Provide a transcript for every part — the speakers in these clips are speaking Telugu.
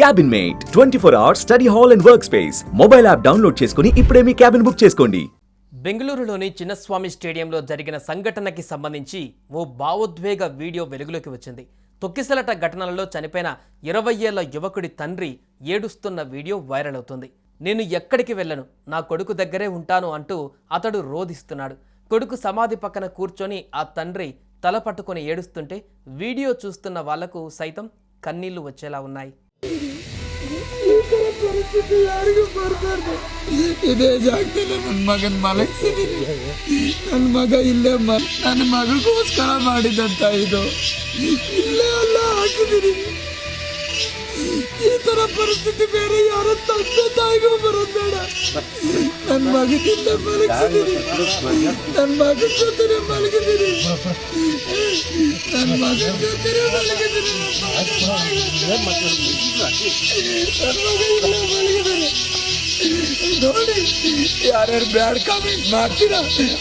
Cabin mate twenty four hours study hall and work space mobile app download చేసుకుని ఇప్పుడే మీ క్యాబిన్ బుక్ చేసుకోండి. బెంగళూరులోని చిన్నస్వామి స్టేడియంలో జరిగిన సంఘటనకి సంబంధించి ఓ భావోద్వేగ వీడియో వెలుగులోకి వచ్చింది. తొక్కిసలట ఘటనలలో చనిపోయిన ఇరవై ఏళ్ళ యువకుడి తండ్రి ఏడుస్తున్న వీడియో వైరల్ అవుతుంది. నేను ఎక్కడికి వెళ్ళను? నా కొడుకు దగ్గరే ఉంటాను అంటూ అతడు రోధిస్తున్నాడు. కొడుకు సమాధి పక్కన కూర్చొని ఆ తండ్రి తల పట్టుకొని ఏడుస్తుంటే వీడియో చూస్తున్న వాళ్ళకు సైతం కన్నీళ్ళు వచ్చేలా ఉన్నాయి. ಇದೇ ಜಾಗದಲ್ಲಿ ನನ್ನ ಮಗನ್ ಮಲಗಿಸಿದೀನಿ ನನ್ನ ಮಗ ಇಲ್ಲೇ ಮ ನನ್ನ ಮಗಗೋಸ್ಕರ ಮಾಡಿದಂತ ಇದು. ಇಲ್ಲೇ ಅಲ್ಲ ಹಾಕಿದೀನಿ ಈ ತರ ಪರಿಸ್ಥಿತಿ ಬೇರೆ, ಯಾರ ತಂದೆ ತಾಯಿಗೂ ಬರೋಬೇಡ ನನ್ನ ಮಗನ ಇಲ್ಲೇ ಮಲಗಿಸಿದೀನಿ ನನ್ನ ಮಗನ ಜೊತೆನೆ ಮಲಗಿದೀನಿ ನನ್ನ ಮಗನ ಜೊತೆನೆ ಮಲಗಿದೀನಿ ನನ್ನ ಮಗ ಇಲ್ಲೇ ಮಲಗಿದೀನಿ ನೋಡಿ ಯಾರ್ಯಾರು ಬ್ಯಾಡ್ ಕಾಮೆಂಟ್ ಮಾಡ್ತೀರಾ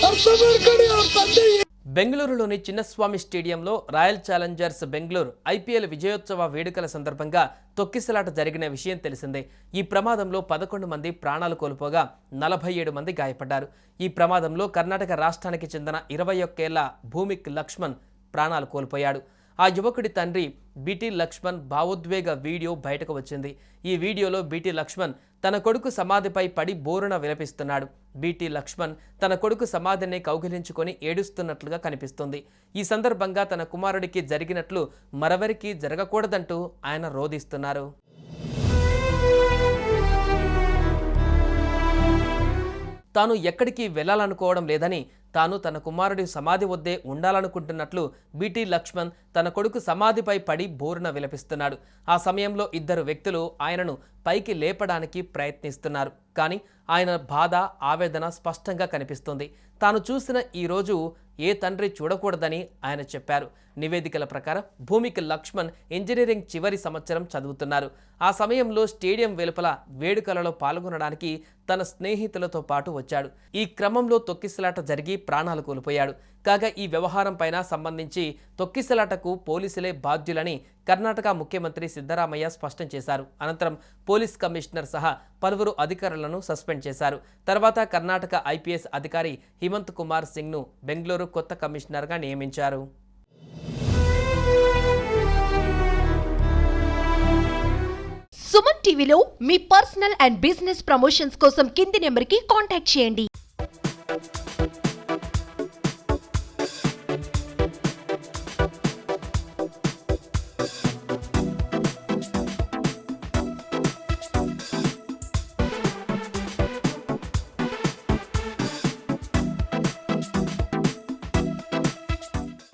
ಅರ್ಥ ಮಾಡ್ಕೊಳ್ಳಿ ಅವ್ರ ತಂದೆ బెంగళూరులోని చిన్నస్వామి స్టేడియంలో రాయల్ ఛాలెంజర్స్ బెంగళూరు ఐపీఎల్ విజయోత్సవ వేడుకల సందర్భంగా తొక్కిసలాట జరిగిన విషయం తెలిసిందే. ఈ ప్రమాదంలో పదకొండు మంది ప్రాణాలు కోల్పోగా నలభై ఏడు మంది గాయపడ్డారు. ఈ ప్రమాదంలో కర్ణాటక రాష్ట్రానికి చెందిన ఇరవై ఒక్కేళ్ళ భూమిక్ లక్ష్మణ్ ప్రాణాలు కోల్పోయాడు. ఆ యువకుడి తండ్రి బీటీ లక్ష్మణ్ భావోద్వేగ వీడియో బయటకు వచ్చింది. ఈ వీడియోలో బీటీ లక్ష్మణ్ తన కొడుకు సమాధిపై పడి బోరున విలపిస్తున్నాడు. బీటీ లక్ష్మణ్ తన కొడుకు సమాధిని కౌగిలించుకొని ఏడుస్తున్నట్లుగా కనిపిస్తుంది. ఈ సందర్భంగా తన కుమారుడికి జరిగినట్లు మరెవరికి జరగకూడదంటూ ఆయన రోధిస్తున్నారు. తాను ఎక్కడికి వెళ్ళాలనుకోవడం లేదని తాను తన కుమారుడి సమాధి వద్దే ఉండాలనుకుంటున్నట్లు బీటీ లక్ష్మణ్ తన కొడుకు సమాధిపై పడి బోరున విలపిస్తున్నాడు. ఆ సమయంలో ఇద్దరు వ్యక్తులు ఆయనను పైకి లేపడానికి ప్రయత్నిస్తున్నారు. కానీ ఆయన బాధ ఆవేదన స్పష్టంగా కనిపిస్తుంది. తాను చూసిన ఈ రోజు ఏ తండ్రి చూడకూడదని ఆయన చెప్పారు. నివేదికల ప్రకారం భూమికి లక్ష్మణ్ ఇంజనీరింగ్ చివరి సంవత్సరం చదువుతున్నారు. ఆ సమయంలో స్టేడియం వెలుపల వేడుకలలో పాల్గొనడానికి తన స్నేహితులతో పాటు వచ్చాడు. ఈ క్రమంలో తొక్కిసలాట జరిగి ప్రాణాలు కోల్పోయాడు. కాగా ఈ వ్యవహారం పైన సంబంధించి తొక్కిసలాటకు పోలీసులే బాధ్యులని కర్ణాటక ముఖ్యమంత్రి సిద్ధరామయ్య స్పష్టం చేశారు. అనంతరం పోలీస్ కమిషనర్ సహా పలువురు అధికారులను సస్పెండ్ చేశారు. తర్వాత కర్ణాటక ఐపీఎస్ అధికారి హిమంత్ కుమార్ సింగ్ను బెంగళూరు కొత్త కమిషనర్గా నియమించారు. సుమన్ టీవీలో మీ పర్సనల్ అండ్ బిజినెస్ ప్రమోషన్స్ కోసం కింది నెంబర్కి కాంటాక్ట్ చేయండి.